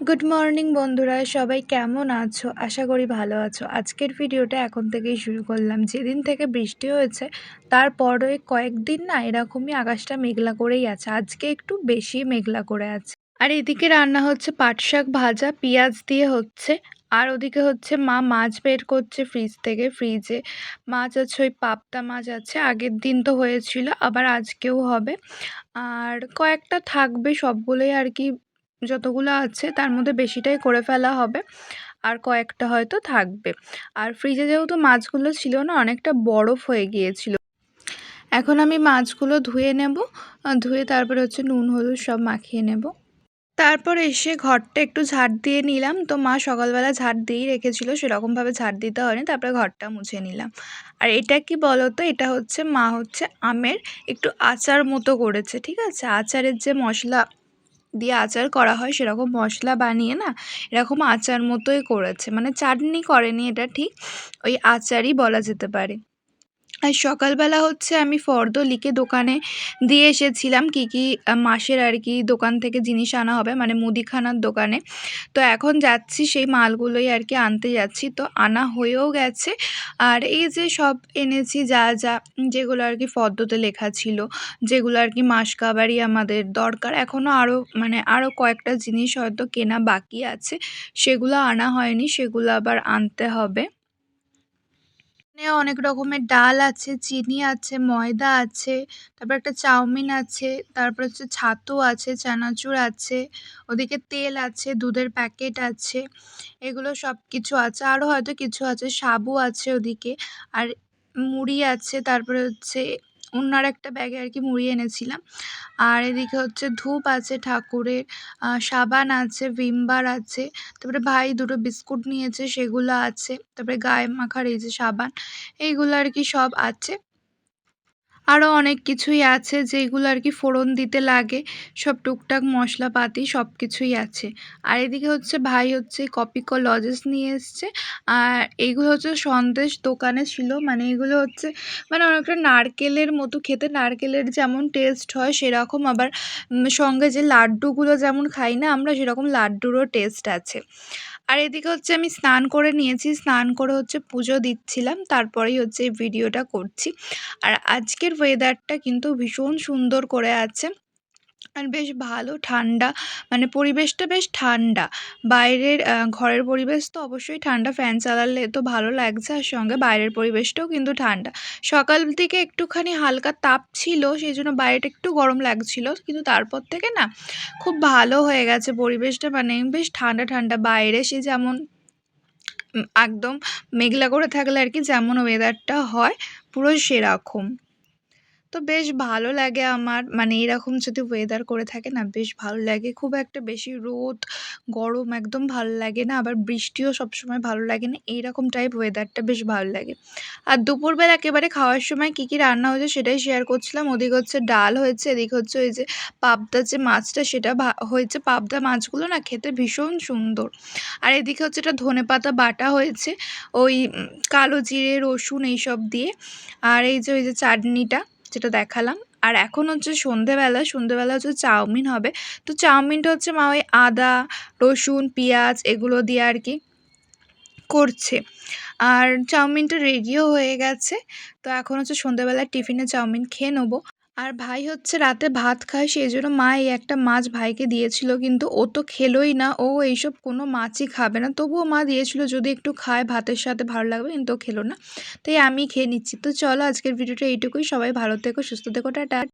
Good morning বন্ধুরা। সবাই কেমন আছো? আশা করি ভালো আছো। আজকের ভিডিওটা এখন থেকেই শুরু করলাম। যেদিন থেকে বৃষ্টি হয়েছে তারপরে কয়েকদিন না এরকমই আকাশটা মেঘলা করেই আছে। আজকে একটু বেশি মেঘলা করে আছে। আর এদিকে রান্না হচ্ছে পাট শাক ভাজা, পেঁয়াজ দিয়ে হচ্ছে। আর ওদিকে হচ্ছে মা মাছ বের করছে ফ্রিজ থেকে। ফ্রিজে মাছ আছে, ওই পাবদা মাছ আছে। আগের দিন তো হয়েছিল, আবার আজকেও হবে। আর কয়েকটা থাকবে, সবগুলোই আর কি যতগুলো আছে তার মধ্যে বেশিটাই করে ফেলা হবে। আর কয়েকটা হয়তো থাকবে। আর ফ্রিজে যেহেতু মাছগুলো ছিল না, অনেকটা বরফ হয়ে গিয়েছিল। এখন আমি মাছগুলো ধুয়ে নেব। ধুয়ে তারপরে হচ্ছে নুন, হলুদ সব মাখিয়ে নেব। তারপর এসে ঘরটা একটু ঝাড় দিয়ে নিলাম। তো মা সকালবেলা ঝাড় দিয়েই রেখেছিল, সেরকমভাবে ঝাড় দিতে হয়নি। তারপরে ঘরটা মুছে নিলাম। আর এটা কি বলতো? এটা হচ্ছে, মা হচ্ছে আমের একটু আচার মতো করেছে, ঠিক আছে? আচারের যে মশলা দিয়ে আচার করা হয়, সেরকম মশলা বানিয়ে না এরকম আচার মতোই করেছে। মানে চাটনি করেনি এটা ঠিক, ওই আচারই বলা যেতে পারে। আর সকালবেলা হচ্ছে আমি ফর্দ লিখে দোকানে দিয়ে এসেছিলাম কি কি মাসের আর কি দোকান থেকে জিনিস আনা হবে মানে মুদিখানার দোকানে। তো এখন যাচ্ছি, সেই মালগুলোই আর কি আনতে যাচ্ছি। তো আনা হয়েও গেছে। আর এই যে সব এনেছি যা যা, যেগুলো আর কি ফর্দতে লেখা ছিল, যেগুলো আর কি মাস কাবারই আমাদের দরকার এখনও আরও মানে আরও কয়েকটা জিনিস হয়তো কেনা বাকি আছে, সেগুলো আনা হয়নি, সেগুলো আবার আনতে হবে। এখানে অনেক রকমের ডাল আছে, চিনি আছে, ময়দা আছে, তারপর একটা চাউমিন আছে, তারপর হচ্ছে ছাতু আছে, চানাচুর আছে, ওদিকে তেল আছে, দুধের প্যাকেট আছে, এগুলো সব কিছু আছে আরও হয়তো কিছু আছে, সাবু আছে ওদিকে, আর মুড়ি আছে, তারপরে হচ্ছে অন্য আর একটা ব্যাগে আর কি মুড়িয়ে এনেছিলাম। আর এদিকে হচ্ছে ধূপ আছে ঠাকুরের সাবান আছে ভিম বার আছে, তারপরে ভাই দুটো বিস্কুট নিয়েছে, সেগুলো আছে, তারপরে গায়ে মাখার এই যে সাবান, এইগুলো আর কি সব আছে। আরও অনেক কিছুই আছে যেগুলো আর কি ফোড়ন দিতে লাগে। সব টুকটাক মশলাপাতি সব কিছুই আছে। আর এদিকে হচ্ছে ভাই হচ্ছে কপিকো লজেস নিয়ে এসছে। আর এইগুলো হচ্ছে সন্দেশ দোকানে ছিল। মানে এগুলো হচ্ছে মানে অনেকটা নারকেলের মতো, খেতে নারকেলের যেমন টেস্ট হয়, সেরকম আবার সঙ্গে যে লাড্ডুগুলো যেমন খাই না আমরা, সেরকম লাড্ডুরও টেস্ট আছে। আর এদিকে হচ্ছে আমি স্নান করে নিয়েছি, স্নান করে হচ্ছে পুজো দিচ্ছিলাম, তারপরেই হচ্ছে এই ভিডিওটা করছি। আর আজকের ওয়েদারটা কিন্তু ভীষণ সুন্দর করে আছে। আর বেশ ভালো ঠান্ডা মানে পরিবেশটা বেশ ঠান্ডা। বাইরের ঘরের পরিবেশ তো অবশ্যই ঠান্ডা, ফ্যান চালালে তো ভালো লাগছে। আর সঙ্গে বাইরের পরিবেশটাও কিন্তু ঠান্ডা। সকাল থেকে একটুখানি হালকা তাপ ছিল সেই জন্য বাইরেটা একটু গরম লাগছিল। কিন্তু তারপর থেকে না খুব ভালো হয়ে গেছে পরিবেশটা মানে বেশ ঠান্ডা ঠান্ডা। বাইরে সে যেমন একদম মেঘলা করে থাকলে আর কি যেমন ওয়েদারটা হয়, পুরো সেরকম। তো বেশ ভালো লাগে আমার। মানে এরকম যদি ওয়েদার করে থাকে না, বেশ ভালো লাগে। খুব একটা বেশি রোদ, গরম একদম ভালো লাগে না। আবার বৃষ্টিও সবসময় ভালো লাগে না। এইরকম টাইপ ওয়েদারটা বেশ ভালো লাগে। আর দুপুরবেলা একেবারে খাওয়ার সময় কী কী রান্না হয়েছে সেটাই শেয়ার করছিলাম। ওদিকে হচ্ছে ডাল হয়েছে, এদিকে হচ্ছে ওই যে পাবদা যে মাছটা, সেটা হয়েছে পাবদা মাছগুলো না খেতে ভীষণ সুন্দর। আর এদিকে হচ্ছে এটা ধনে পাতা বাটা হয়েছে, ওই কালো জিরে, রসুন এইসব দিয়ে। আর এই যে, ওই যে চাটনিটা যেটা দেখালাম। আর এখন হচ্ছে সন্ধেবেলা সন্ধেবেলা হচ্ছে চাউমিন হবে। তো চাউমিনটা হচ্ছে মা ওই আদা, রসুন, পেঁয়াজ এগুলো দিয়ে আর কি করছে। আর চাউমিনটা রেডিও হয়ে গেছে। তো এখন হচ্ছে সন্ধেবেলা টিফিনে চাউমিন খেয়ে নেব। আর ভাই হচ্ছে রাতে ভাত খায় সেই জন্য মা এই একটা মাছ ভাইকে দিয়েছিল, কিন্তু ও তো খেলোই না। ও এইসব কোনো মাছই খাবে না। তবুও মা দিয়েছিল, যদি একটু খায়, ভাতের সাথে ভালো লাগবে, কিন্তু ও খেলো না। তাই আমি খেয়ে নিচ্ছি। তো চলো আজকের ভিডিওটা এইটুকুই। সবাই ভালো থেকো, সুস্থ থেকো, টাটা।